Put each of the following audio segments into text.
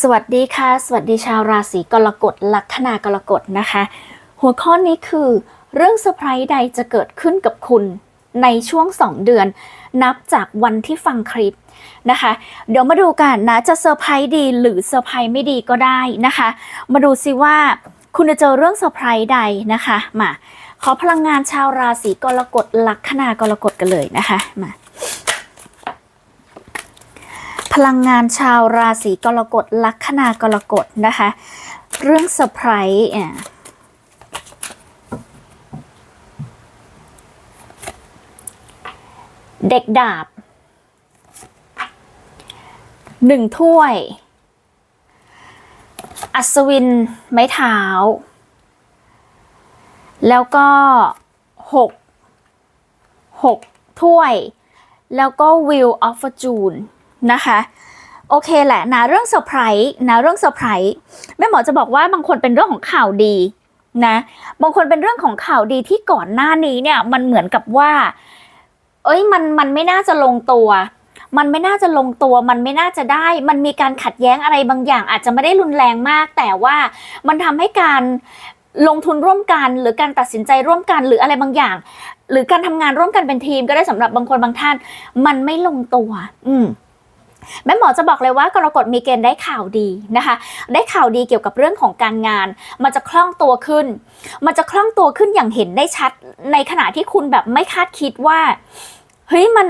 สวัสดีค่ะ สวัสดีชาวราศีกรกฎลัคนากรกฎนะคะ หัวข้อนี้คือเรื่องเซอร์ไพรส์ใดจะเกิดขึ้นกับคุณในช่วง 2 เดือน นับจากวันที่ฟังคลิปนะคะ เดี๋ยวมาดูกันนะจะเซอร์ไพรส์ดีหรือเซอร์ไพรส์ไม่ดีก็ได้นะคะ มาดูซิว่าคุณจะเจอเรื่องเซอร์ไพรส์ใดนะคะมาขอพลังงานชาวราศีกรกฎลัคนากรกฎกันเลยนะคะมา พลังงานชาวราศีกรกฎลัคนากรกฎนะคะ เรื่องเซอร์ไพรส์อะเด็กดาบหนึ่งถ้วย อัศวินไม้เท้า แล้วก็หกหกถ้วย แล้วก็ Wheel of Fortune น นะคะโอเคแหละนะเรื่องเซอร์ไพรส์นะเรื่องเซอร์ไพรส์แม่หมอจะบอกว่าบางคนเป็นเรื่องของข่าวดีนะบางคนเป็นเรื่องของข่าวดีที่ก่อนหน้านี้เนี่ยมันเหมือนกับว่า เอ้ยมันมันไม่น่าจะลงตัว มันไม่น่าจะลงตัว มันไม่น่าจะได้ มันมีการขัดแย้งอะไรบางอย่าง อาจจะไม่ได้รุนแรงมาก แต่ว่ามันทำให้การลงทุนร่วมกัน หรือการตัดสินใจร่วมกันหรืออะไรบางอย่าง หรือการทำงานร่วมกันเป็นทีมก็ได้สำหรับบางคนบางท่าน มันไม่ลงตัว อืม แม่หมอจะบอกเลยว่ากรกฎมีเกณฑ์ได้ข่าวดีนะคะ ได้ข่าวดีเกี่ยวกับเรื่องของการงาน มันจะคล่องตัวขึ้น มันจะคล่องตัวขึ้นอย่างเห็นได้ชัด ในขณะที่คุณแบบไม่คาดคิดว่าเฮ้ยมัน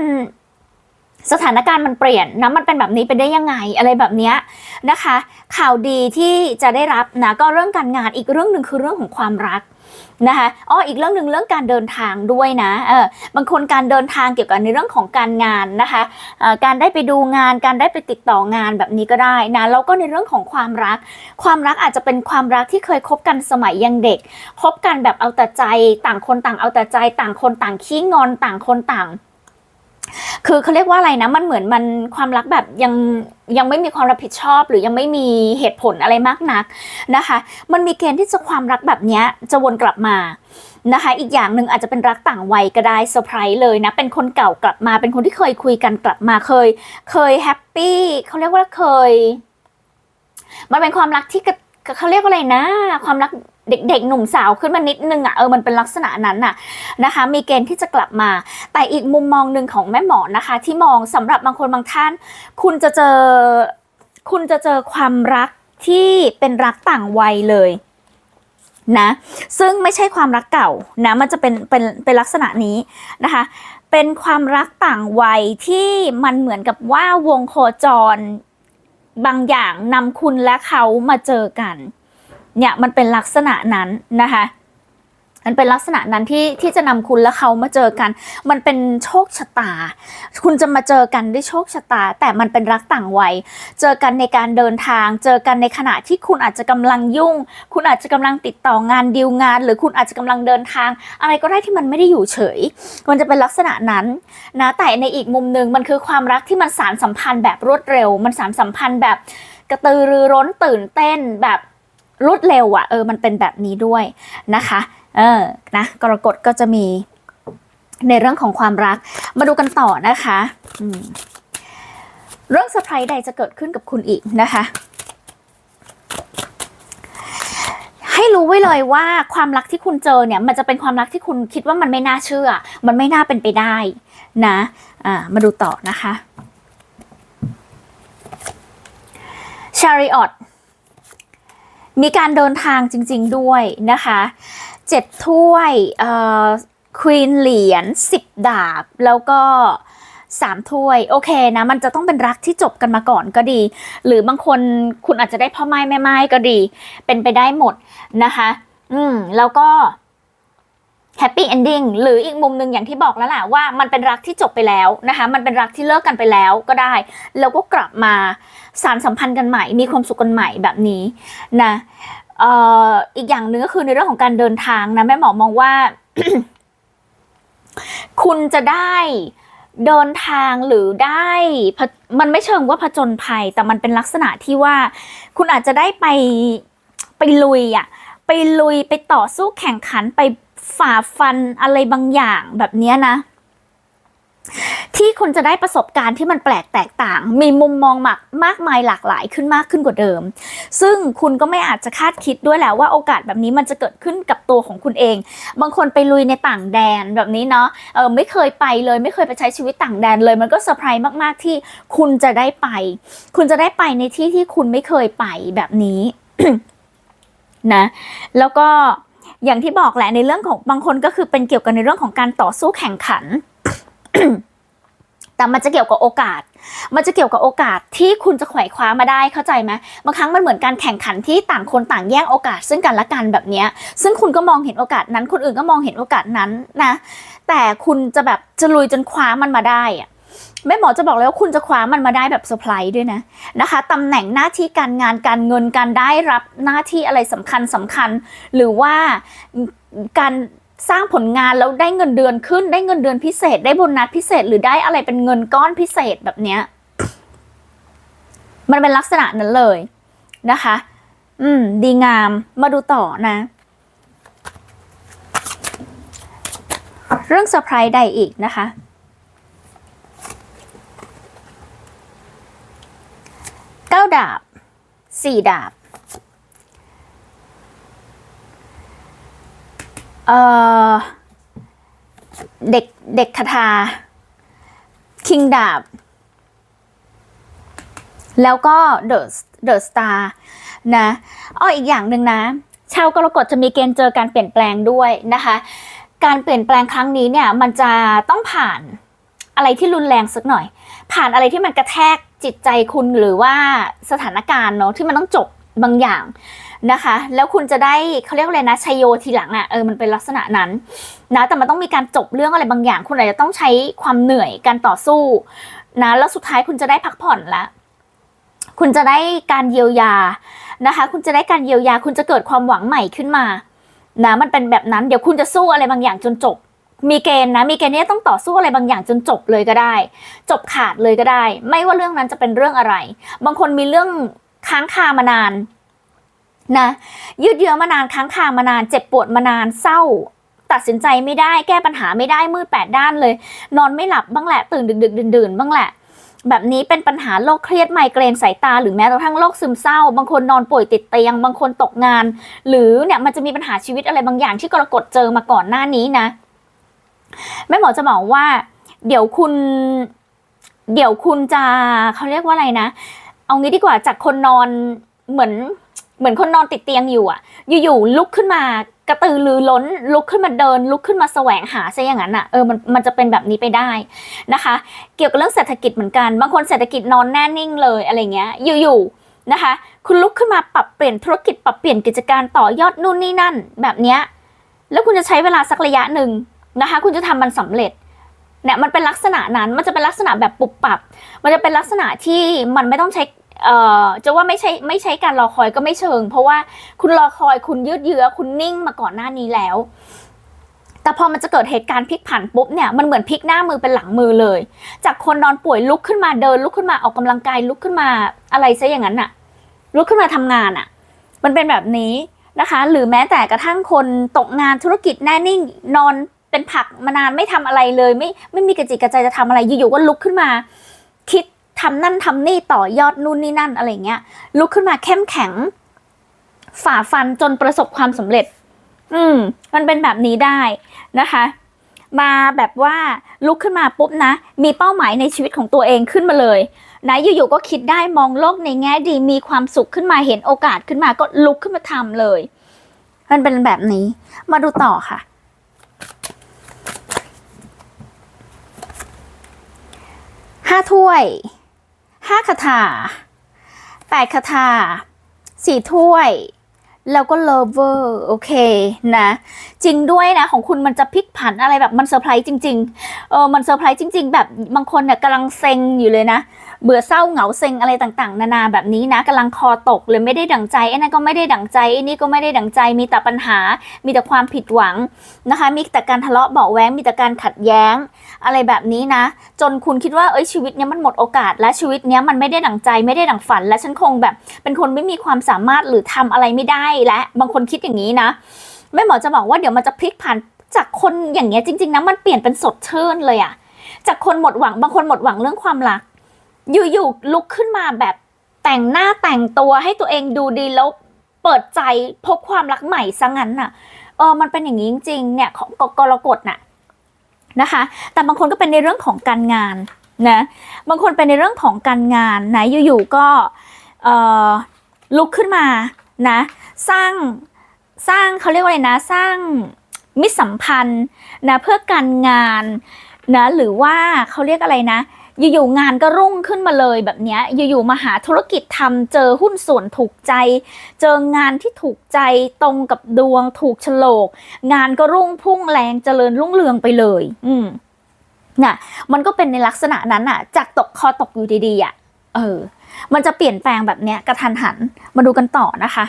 สถานการณ์มันเปลี่ยนนะมันเป็นแบบนี้ไปได้ยังไงอะไรแบบเนี้ยนะคะ ข่าวดีที่จะได้รับนะก็เรื่องการงานอีกเรื่องหนึ่งคือเรื่องของความรัก นะคะอ๋ออีกเรื่องหนึ่งเรื่องการเดินทางด้วยนะเออบางคนการเดินทางเกี่ยวกับในเรื่องของการงานนะคะการได้ไปดูงาน การได้ไปติดต่องานแบบนี้ก็ได้นะแล้วก็ในเรื่องของความรัก ความรักอาจจะเป็นความรักที่เคยคบกันสมัยยังเด็กคบกันแบบเอาแต่ใจ ต่างคนต่างเอาแต่ใจ ต่างคนต่างขี้งอนต่างคนต่าง คือเขาเรียกว่าอะไรนะมันเหมือนมันความรักแบบยังยังไม่มีความรับผิดชอบ หรือยังไม่มีเหตุผลอะไรมากนักนะคะ มันมีเกณฑ์ที่จะความรักแบบเนี้ยจะวนกลับมานะคะ อีกอย่างหนึ่งอาจจะเป็นรักต่างวัยก็ได้เซอร์ไพรส์เลยนะ เป็นคนเก่ากลับมา เป็นคนที่เคยคุยกันกลับมาเคย เคยแฮปปี้เขาเรียกว่าเคย มันเป็นความรักที่เขาเรียกว่าอะไรนะ ความรัก เด็กๆหนุ่มสาวขึ้นมานิดนึงอะเออมันเป็นลักษณะนั้นน่ะนะคะ มีเกณฑ์ที่จะกลับมา แต่อีกมุมมองหนึ่งของแม่หมอนะคะ ที่มองสำหรับบางคนบางท่าน คุณจะเจอคุณจะเจอความรักที่เป็นรักต่างวัยเลยนะซึ่งไม่ใช่ความรักเก่านะมันจะเป็นเป็นเป็นลักษณะนี้นะคะ เป็นความรักต่างวัยที่มันเหมือนกับว่าวงโคจรบางอย่างนำคุณและเขามาเจอกัน เนี่ยมันเป็นลักษณะนั้นนะคะมันเป็นลักษณะนั้นที่ที่จะนำคุณและเขามาเจอกัน มันเป็นโชคชะตา คุณจะมาเจอกันด้วยโชคชะตา แต่มันเป็นรักต่างวัย เจอกันในการเดินทาง เจอกันในขณะที่คุณอาจจะกำลังยุ่ง คุณอาจจะกำลังติดต่องานดีลงาน หรือคุณอาจจะกำลังเดินทาง อะไรก็ได้ที่มันไม่ได้อยู่เฉย มันจะเป็นลักษณะนั้นนะแต่ในอีกมุมหนึ่งมันคือความรักที่มันสารสัมพันธ์แบบรวดเร็ว มันสารสัมพันธ์แบบกระตือรือร้นตื่นเต้นแบบ รวดเร็วอะ่ะเออมันเป็นแบบนี้ด้วยนะคะเออนะกรกฎก็จะมีในเรื่องของความรักมาดูกันต่อนะคะเรื่องเซอร์ไพรส์ใดจะเกิดขึ้นกับคุณอีกนะคะ ให้รู้ไว้เลยว่าความรักที่คุณเจอเนี่ย มันจะเป็นความรักที่คุณคิดว่ามันไม่น่าเชื่อ มันไม่น่าเป็นไปได้นะอ่ามาดูต่อนะคะชาริออต มีการเดินทางจริง ๆด้วยนะคะเจ็ดถ้วยเอ่อควีนเหรียญสิบดาบ แล้วก็สามถ้วย โอเคนะ มันจะต้องเป็นรักที่จบกันมาก่อนก็ดี หรือบางคนคุณอาจจะได้พ่อไม้แม่ไม้ก็ดี เป็นไปได้หมดนะคะ อืมแล้วก็ แฮปปี้เอนดิ้งหรืออีกมุมหนึ่งอย่างที่บอกแล้วแหละว่ามันเป็นรักที่จบไปแล้วนะคะมันเป็นรักที่เลิกกันไปแล้วก็ได้ แล้วก็กลับมาสารสัมพันธ์กันใหม่ มีความสุขกันใหม่แบบนี้นะเอ่ออีกอย่างหนึ่งก็คือในเรื่องของการเดินทางนะแม่หมอมองว่า คุณจะได้เดินทางหรือได้มันไม่เชิงว่าผจญภัย แต่มันเป็นลักษณะที่ว่า คุณอาจจะได้ไปไปลุยอะไปลุยไปต่อสู้แข่งขันไป ฝ่าฟันอะไรบางอย่างแบบนี้นะ ที่คุณจะได้ประสบการณ์ที่มันแปลกแตกต่าง มีมุมมองมากมากมายหลากหลายขึ้นมากขึ้นกว่าเดิม ซึ่งคุณก็ไม่อาจจะคาดคิดด้วยแหละว่าโอกาสแบบนี้มันจะเกิดขึ้นกับตัวของคุณเอง บางคนไปลุยในต่างแดนแบบนี้เนาะเออไม่เคยไปเลย ไม่เคยไปใช้ชีวิตต่างแดนเลย มันก็เซอร์ไพรส์มาก ๆ ที่คุณจะได้ไป คุณจะได้ไปในที่ที่คุณไม่เคยไปแบบนี้นะ แล้วก็ อย่างที่บอกแหละในเรื่องของบางคนก็คือเป็นเกี่ยวกับในเรื่องของการต่อสู้แข่งขัน แต่มันจะเกี่ยวกับโอกาส มันจะเกี่ยวกับโอกาสที่คุณจะไขว่คว้ามาได้เข้าใจไหมบางครั้งมันเหมือนการแข่งขันที่ต่างคนต่างแย่งโอกาส ซึ่งกันและกันแบบนี้ซึ่งคุณก็มองเห็นโอกาสนั้น คนอื่นก็มองเห็นโอกาสนั้นนะ แต่คุณจะแบบจะลุยจนคว้ามันมาได้อะ แม่หมอจะบอกเลยว่าคุณจะคว้ามันมาได้แบบเซอร์ไพรส์ด้วยนะนะคะตำแหน่งหน้าที่การงานการเงินการได้รับหน้าที่อะไรสำคัญสำคัญ หรือว่าการสร้างผลงานแล้วได้เงินเดือนขึ้น ได้เงินเดือนพิเศษ ได้โบนัสพิเศษ หรือได้อะไรเป็นเงินก้อนพิเศษแบบเนี้ยมันเป็นลักษณะนั้นเลยนะคะ อืม ดีงามมาดูต่อนะ เรื่องเซอร์ไพรส์ใดอีกนะคะ ก้าดาบสี่ดาบเอ่อเด็กเด็กคาถาคิงดาบ แล้วก็เดอะเดอะสตาร์นะอ้ออีกอย่างหนึ่งนะ ชาวกรกฎจะมีเกณฑ์เจอการเปลี่ยนแปลงด้วยนะคะ การเปลี่ยนแปลงครั้งนี้เนี่ย มันจะต้องผ่านอะไรที่รุนแรงสักหน่อย ผ่านอะไรที่มันกระแทกจิตใจคุณหรือว่าสถานการณ์เนาะที่มันต้องจบบางอย่างนะคะ แล้วคุณจะได้เขาเรียกอะไรนะชัยโยทีหลังอะ่ะเออมันเป็นลักษณะนั้นนะแต่มันต้องมีการจบเรื่องอะไรบางอย่าง คุณอาจจะต้องใช้ความเหนื่อยการต่อสู้นะแล้วสุดท้ายคุณจะได้พักผ่อนละคุณจะได้การเยียวยานะคะ คุณจะได้การเยียวยา คุณจะเกิดความหวังใหม่ขึ้นมานะมันเป็นแบบนั้นเดี๋ยวคุณจะสู้อะไรบางอย่างจนจบ มีเกณฑ์นะมีเกณฑ์ที่ต้องต่อสู้อะไรบางอย่างจนจบเลยก็ได้ จบขาดเลยก็ได้ ไม่ว่าเรื่องนั้นจะเป็นเรื่องอะไร บางคนมีเรื่องค้างคามานานนะยืดเยื้อมานานค้างคามานาน เจ็บปวดมานานเศร้า ตัดสินใจไม่ได้แก้ปัญหาไม่ได้มืดแปดด้านเลย นอนไม่หลับบ้างแหละตื่นดึกดึกดื่นดื่นๆบ้างแหละ แบบนี้เป็นปัญหาโรคเครียดไมเกรนสายตา หรือแม้กระทั่งโรคซึมเศร้า บางคนนอนป่วยติดเตียง บางคนตกงาน หรือเนี่ยมันจะมีปัญหาชีวิตอะไรบางอย่างที่กรกฎเจอมาก่อนหน้านี้นะ แม่หมอจะบอกว่า เดี๋ยวคุณ เดี๋ยวคุณจะเขาเรียกว่าอะไรนะ เอางี้ดีกว่าจากคนนอนเหมือนเหมือนคนนอนติดเตียงอยู่อะอยู่ๆลุกขึ้นมากระตือรือร้น ลุกขึ้นมาเดิน ลุกขึ้นมาแสวงหาซะอย่างนั้นอะเออมันมันจะเป็นแบบนี้ไปได้นะคะ เกี่ยวกับเรื่องเศรษฐกิจเหมือนกัน บางคนเศรษฐกิจนอนแน่นิ่งเลยอะไรเงี้ย อยู่ๆนะคะ คุณลุกขึ้นมาปรับเปลี่ยนธุรกิจปรับเปลี่ยนกิจการต่อยอดนู่นนี่นั่น แบบเนี้ยแล้วคุณจะใช้เวลาสักระยะหนึ่ง นะคะ คุณจะทำมันสำเร็จเนี่ยมันเป็นลักษณะนั้นมันจะเป็นลักษณะแบบปุบปับ มันจะเป็นลักษณะที่มันไม่ต้องใช้เอ่อจะว่าไม่ใช่ไม่ใช้การรอคอยก็ไม่เชิง เพราะว่าคุณรอคอยคุณยืดเยื้อคุณนิ่งมาก่อนหน้านี้แล้ว แต่พอมันจะเกิดเหตุการณ์พลิกผันปุ๊บเนี่ยมันเหมือนพลิกหน้ามือเป็นหลังมือเลย จากคนนอนป่วยลุกขึ้นมาเดิน ลุกขึ้นมาออกกำลังกายลุกขึ้นมาอะไรซะอย่างนั้นอะลุกขึ้นมาทำงานอะมันเป็นแบบนี้นะคะ หรือแม้แต่กระทั่งคนตกงานธุรกิจแน่นิ่งนอน เป็นผักมานานไม่ทำอะไรเลยไม่ไม่มีกระจิกกระใจจะทำอะไรอยู่ๆก็ลุกขึ้นมา คิดทำนั่นทำนี่ต่อยอดนู่นนี่นั่นอะไรเงี้ยลุกขึ้นมาเข้มแข็ง ฝ่าฟันจนประสบความสำเร็จ อืม มันเป็นแบบนี้ได้นะคะ มาแบบว่าลุกขึ้นมาปุ๊บนะ มีเป้าหมายในชีวิตของตัวเองขึ้นมาเลยนะอยู่ๆก็คิดได้มองโลกในแง่ดีมีความสุขขึ้นมาเห็นโอกาสขึ้นมาก็ลุกขึ้นมาทำเลย มันเป็นแบบนี้มาดูต่อค่ะ ห้าถ้วยห้าคาถาแปดคาถาสี่ถ้วย แล้วก็เลเวอร์โอเคนะ จริงด้วยนะ ของคุณมันจะพลิกผันอะไรแบบมันเซอร์ไพรส์จริง ๆ เออมันเซอร์ไพรส์จริง ๆ แบบบางคนเนี่ยกำลังเซ็งอยู่เลยนะ เบื่อเศร้าเหงาเซ็งอะไรต่างๆ นานาแบบนี้นะกำลังคอตกเลยไม่ได้ดั่งใจไอ้นั่นก็ไม่ได้ดั่งใจไอ้นี่ก็ไม่ได้ดั่งใจ มีแต่ปัญหา มีแต่ความผิดหวังนะคะ มีแต่การทะเลาะเบาแว้งมีแต่การขัดแย้ง อะไรแบบนี้นะ จนคุณคิดว่าเอ้ยชีวิตเนี้ยมันหมดโอกาส และชีวิตเนี้ยมันไม่ได้ดั่งใจไม่ได้ดั่งฝัน และฉันคงแบบ เป็นคนไม่มีความสามารถหรือทำอะไรไม่ได้และบางคนคิดอย่างนี้นะแม่หมอจะบอกว่าเดี๋ยวมันจะพลิกผันจากคนอย่างเงี้ยจริงๆนะมันเปลี่ยนเป็นสดชื่นเลยอะจากคนหมดหวังบางคนหมดหวังเรื่องความรัก อยู่ๆลุกขึ้นมาแบบแต่งหน้าแต่งตัวให้ตัวเองดูดีแล้วเปิดใจพบความรักใหม่ซะงั้นน่ะเออมันเป็นอย่างนี้จริงๆเนี่ยของกรกฎน่ะนะคะ แต่บางคนก็เป็นในเรื่องของการงานนะบางคนเป็นในเรื่องของการงานนะอยู่ๆก็เออลุกขึ้นมานะสร้างสร้างเขาเรียกว่าอะไรนะสร้างมิตรสัมพันธ์นะเพื่อการงานนะหรือว่าเขาเรียกอะไรนะ อยู่ๆงานก็รุ่งขึ้นมาเลยแบบนี้อยู่ๆมาหาธุรกิจทำเจอหุ้นส่วนถูกใจ เจองานที่ถูกใจตรงกับดวงถูกฉลก งานก็รุ่งพุ่งแรงเจริญรุ่งเรืองไปเลย อืมน่ะ มันก็เป็นในลักษณะนั้นอะ จากตกคอตกอยู่ดีๆอะเออ มันจะเปลี่ยนแปลงแบบเนี้ยกระทันหันมาดูกันต่อนะคะ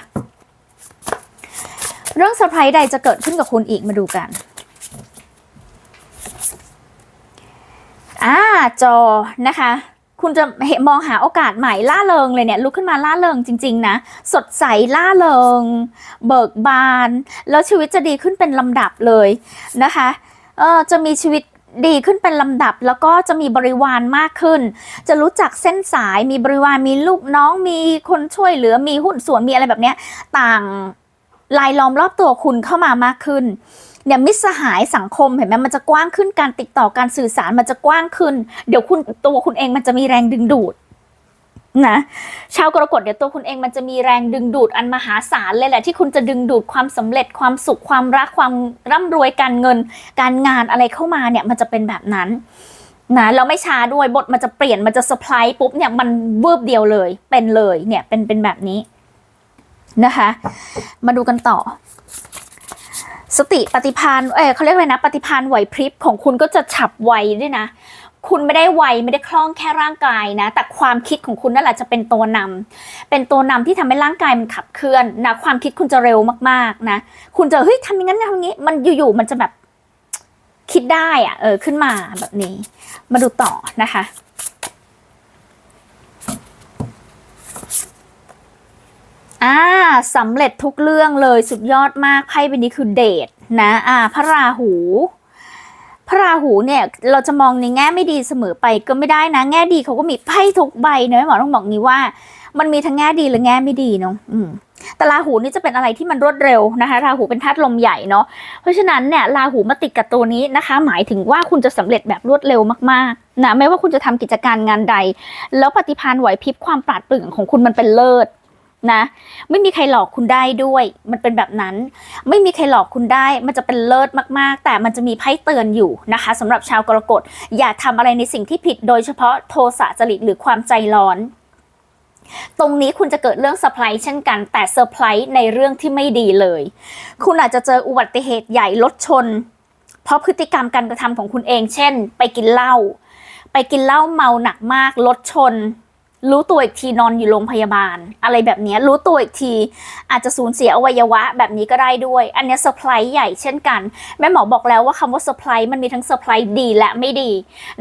เรื่องเซอร์ไพรส์ใดจะเกิดขึ้นกับคุณอีกมาดูกัน อ่าจอนะคะ คุณจะเห็นมองหาโอกาสใหม่ล่าเริงเลยเนี่ยลุกขึ้นมาล่าเริงจริง ๆ นะ สดใสล่าเริง เบิกบาน แล้วชีวิตจะดีขึ้นเป็นลำดับเลยนะคะเออจะมีชีวิตดีขึ้นเป็นลำดับแล้วก็จะมีบริวารมากขึ้น จะรู้จักเส้นสายมีบริวารมีลูกน้องมีคนช่วยเหลือมีหุ้นส่วนมีอะไรแบบเนี้ยต่าง ลายล้อมรอบตัวคุณเข้ามามากขึ้นเนี่ยมิตรสหายสังคมเห็นไหมมันจะกว้างขึ้นการติดต่อการสื่อสารมันจะกว้างขึ้น เดี๋ยวคุณตัวคุณเองมันจะมีแรงดึงดูดนะชาวกรกฎเดี๋ยวตัวคุณเองมันจะมีแรงดึงดูดอันมหาศาลเลยแหละที่คุณจะดึงดูดความสำเร็จความสุขความรักความร่ำรวยการเงิน การงานอะไรเข้ามาเนี่ยมันจะเป็นแบบนั้นนะแล้วไม่ช้าด้วยบทมันจะเปลี่ยนมันจะเซอร์ไพรส์ปุ๊บเนี่ยมันเวืบเดียวเลยเป็นเลยเนี่ยเป็นเป็นแบบนี้ นะคะ มาดูกันต่อ สติปฏิภาณเออเขาเรียกอะไรนะ ปฏิภาณไหวพริบของคุณก็จะฉับไวด้วยนะ คุณไม่ได้ไวไม่ได้คล่องแค่ร่างกายนะ แต่ความคิดของคุณนั่นแหละจะเป็นตัวนำเป็นตัวนำที่ทำให้ร่างกายมันขับเคลื่อนนะ ความคิดคุณจะเร็วมากๆนะ คุณจะเฮ้ยทำอย่างนั้นทำอย่างนี้ มันอยู่ๆมันจะแบบคิดได้อะเออขึ้นมาแบบนี้ มาดูต่อนะคะ อ่าสำเร็จทุกเรื่องเลยสุดยอดมากไพ่ใบนี้คือเดทนะอ่าพระราหู พระราหูเนี่ยเราจะมองในแง่ไม่ดีเสมอไปก็ไม่ได้นะ แง่ดีเขาก็มีไพ่ทุกใบเนอะหมอต้องบอกงี้ว่า มันมีทั้งแง่ดีและแง่ไม่ดีเนาะอืมแต่ราหูนี่จะเป็นอะไรที่มันรวดเร็วนะคะราหูเป็นธาตุลมใหญ่เนาะเพราะฉะนั้นเนี่ยราหูมาติดกับตัวนี้นะคะ หมายถึงว่าคุณจะสำเร็จแบบรวดเร็วมากๆนะไม่ว่าคุณจะทำกิจการงานใด แล้วปฏิภาณไหวพริบความปราดเปรื่องของคุณมันเป็นเลิศ นะ ไม่มีใครหลอกคุณได้ด้วย มันเป็นแบบนั้น ไม่มีใครหลอกคุณได้ มันจะเป็นเลิศมากๆ แต่มันจะมีไพ่เตือนอยู่นะคะสำหรับชาวกรกฎอย่าทำอะไรในสิ่งที่ผิด โดยเฉพาะโทสะจริตหรือความใจร้อนตรงนี้คุณจะเกิดเรื่องเซอร์ไพรส์เช่นกัน แต่เซอร์ไพรส์ในเรื่องที่ไม่ดีเลย คุณอาจจะเจออุบัติเหตุใหญ่รถชน เพราะพฤติกรรมการกระทำของคุณเอง เช่น ไปกินเหล้าไปกินเหล้าเมาหนักมากรถชน รู้ตัวอีกทีนอนอยู่โรงพยาบาล อะไรแบบนี้รู้ตัวอีกทีอาจจะสูญเสียอวัยวะแบบนี้ก็ได้ด้วย อันนี้เซอร์ไพรส์ใหญ่เช่นกัน แม่หมอบอกแล้วว่าคำว่าเซอร์ไพรส์มันมีทั้งเซอร์ไพรส์ดีและไม่ดี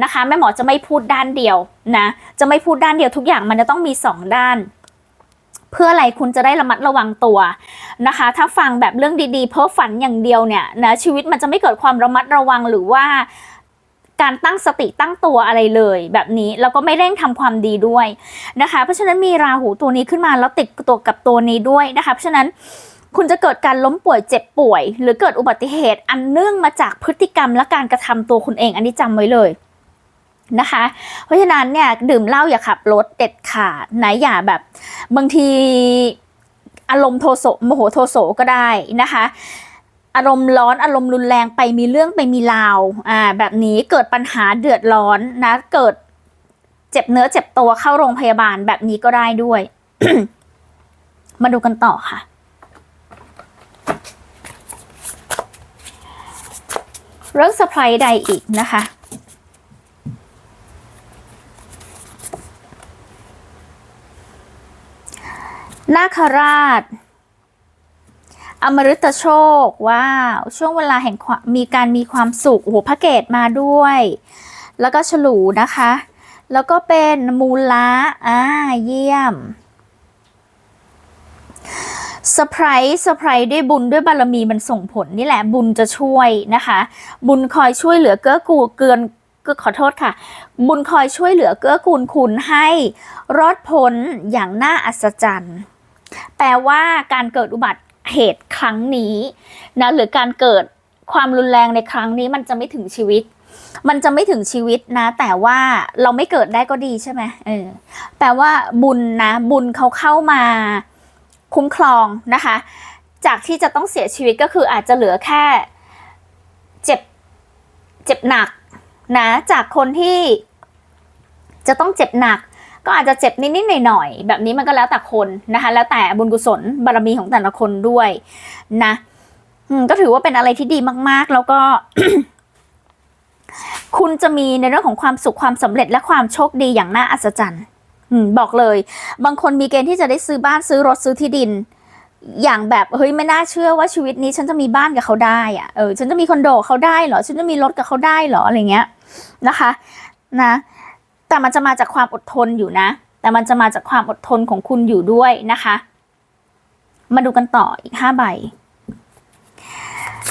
นะคะ แม่หมอจะไม่พูดด้านเดียวนะจะไม่พูดด้านเดียวทุกอย่างมันจะต้องมีสองด้านเพื่ออะไรคุณจะได้ระมัดระวังตัวนะคะ ถ้าฟังแบบเรื่องดีๆ เพ้อฝันอย่างเดียวเนี่ยนะชีวิตมันจะไม่เกิดความระมัดระวังหรือว่า การตั้งสติตั้งตัวอะไรเลย แบบนี้แล้วก็ไม่เร่งทำความดีด้วยนะคะ เพราะฉะนั้นมีราหูตัวนี้ขึ้นมาแล้วติดตัวกับตัวนี้ด้วยนะคะเพราะฉะนั้นคุณจะเกิดการล้มป่วยเจ็บป่วย หรือเกิดอุบัติเหตุอันเนื่องมาจากพฤติกรรมและการกระทำตัวคุณเองอันนี้จำไว้เลยนะคะ เพราะฉะนั้นเนี่ยดื่มเหล้าอย่าขับรถเด็ดขาดนะอย่าแบบ บางทีอารมณ์โทโสโมโหโทโสก็ได้นะคะ อารมณ์ร้อนอารมณ์รุนแรงไปมีเรื่องไปมีราวอ่าแบบนี้เกิดปัญหาเดือดร้อนนะ เกิดเจ็บเนื้อเจ็บตัวเข้าโรงพยาบาลแบบนี้ก็ได้ด้วย มาดูกันต่อค่ะ เรื่องเซอร์ไพรส์ใดอีกนะคะนาคราช อมฤตโชคว้าวช่วงเวลาแห่งมีการมีความสุขโอ้โหพระเกตมาด้วย แล้วก็ฉลูนะคะ แล้วก็เป็นมูลละอ่าเยี่ยมเซอร์ไพรส์เซอร์ไพรส์ด้วยบุญด้วยบารมีมันส่งผลนี่แหละบุญจะช่วยนะคะ บุญคอยช่วยเหลือเกื้อกูลเกือนก็ขอโทษค่ะ บุญคอยช่วยเหลือเกื้อกูลคุณให้รอดพ้นอย่างน่าอัศจรรย์ แปลว่าการเกิดอุบัติ เหตุครั้งนี้นะหรือการเกิดความรุนแรงในครั้งนี้มันจะไม่ถึงชีวิต มันจะไม่ถึงชีวิตนะ แต่ว่าเราไม่เกิดได้ก็ดีใช่ไหมเออแปลว่าบุญนะ บุญเขาเข้ามาคุ้มครองนะคะ จากที่จะต้องเสียชีวิตก็คืออาจจะเหลือแค่เจ็บเจ็บหนักนะจากคนที่จะต้องเจ็บหนัก ก็อาจจะเจ็บนิดๆหน่อยๆแบบนี้มันก็แล้วแต่คนนะคะ แล้วแต่บุญกุศลบารมีของแต่ละคนด้วยนะก็ถือว่าเป็นอะไรที่ดีมาก ๆ แล้วก็คุณจะมีในเรื่องของความสุขความสำเร็จและความโชคดีอย่างน่าอัศจรรย์อบอกเลย บางคนมีเกณฑ์ที่จะได้ซื้อบ้านซื้อรถซื้อที่ดิน อย่างแบบเฮ้ยไม่น่าเชื่อว่าชีวิตนี้ ฉันจะมีบ้านกับเขาได้อะเออฉันจะมีคอนโดเขาได้เหรอ ฉันจะมีรถกับเขาได้เหรออะไรเงี้ยนะคะ นะ แต่มันจะมาจากความอดทนอยู่นะ แต่มันจะมาจากความอดทนของคุณอยู่ด้วยนะคะ มาดูกันต่ออีกห้าใบ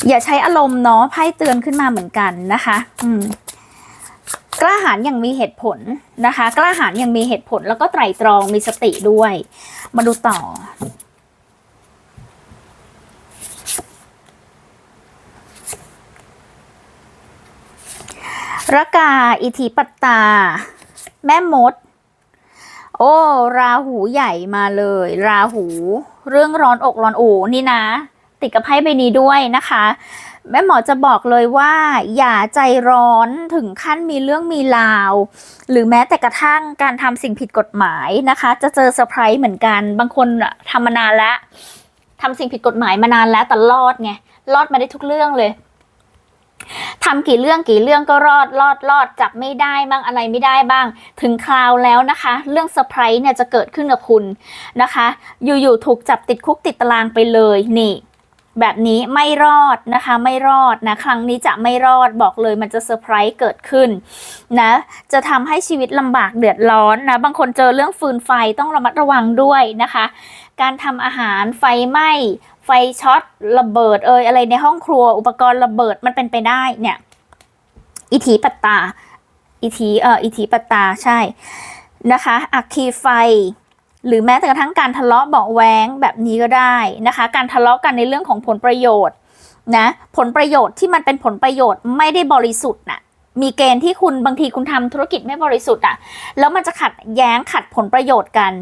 อย่าใช้อารมณ์เนาะไพ่เตือนขึ้นมาเหมือนกันนะคะ อืมกล้าหาญอย่างมีเหตุผลนะคะ กล้าหาญอย่างมีเหตุผลแล้วก็ไตร่ตรองมีสติด้วย มาดูต่อระกาอิธิปตา แม่มด โอ้ ราหูใหญ่มาเลย ราหู เรื่องร้อนอกร้อนอูนี่นะ ติดกับไพ่ใบนี้ด้วยนะคะ แม่หมอจะบอกเลยว่า อย่าใจร้อนถึงขั้นมีเรื่องมีราว หรือแม้แต่กระทั่งการทำสิ่งผิดกฎหมายนะคะ จะเจอเซอร์ไพรส์เหมือนกัน บางคนทำมานานแล้วทำสิ่งผิดกฎหมายมานานแล้วแต่รอดไงรอดมาได้ทุกเรื่องเลย ทำกี่เรื่องกี่เรื่องก็รอดรอดรอดจับไม่ได้บ้างอะไรไม่ได้บ้าง ถึงคราวแล้วนะคะ เรื่องเซอร์ไพรส์เนี่ยจะเกิดขึ้นกับคุณนะคะ อยู่ๆถูกจับติดคุกติดตารางไปเลยนี่แบบนี้ไม่รอดนะคะไม่รอดนะครั้งนี้จะไม่รอดบอกเลยมันจะเซอร์ไพรส์เกิดขึ้นนะจะทำให้ชีวิตลำบากเดือดร้อนนะบางคนเจอเรื่องฟืนไฟต้องระมัดระวังด้วยนะคะ การทำอาหารไฟไหม้ ไฟช็อตระเบิดเอยอะไรในห้องครัวอุปกรณ์ระเบิดมันเป็นไปได้เนี่ยอิทธิปัตตาอิทธิเอ่ออิทธิปัตตาใช่นะคะอัคคีไฟ หรือแม้แต่กระทั่งการทะเลาะเบาะแวงแบบนี้ก็ได้นะคะ การทะเลาะกันในเรื่องของผลประโยชน์นะผลประโยชน์ที่มันเป็นผลประโยชน์ไม่ได้บริสุทธิ์น่ะมีเกณฑ์ที่คุณบางทีคุณทำธุรกิจไม่บริสุทธิ์อะ แล้วมันจะขัดแย้งขัดผลประโยชน์กัน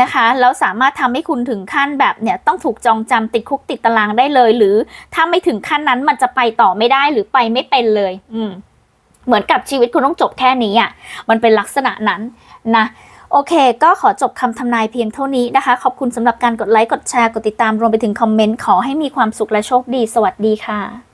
นะคะแล้วสามารถทำให้คุณถึงขั้นแบบเนี่ยต้องถูกจองจำติดคุกติดตารางได้เลย หรือถ้าไม่ถึงขั้นนั้นมันจะไปต่อไม่ได้หรือไปไม่เป็นเลย อืมเหมือนกับชีวิตคุณต้องจบแค่นี้อะมันเป็นลักษณะนั้นนะโอเค ก็ขอจบคำทำนายเพียงเท่านี้นะคะ ขอบคุณสำหรับการกดไลค์ กดแชร์ กดติดตาม รวมไปถึงคอมเมนต์ ขอให้มีความสุขและโชคดี สวัสดีค่ะ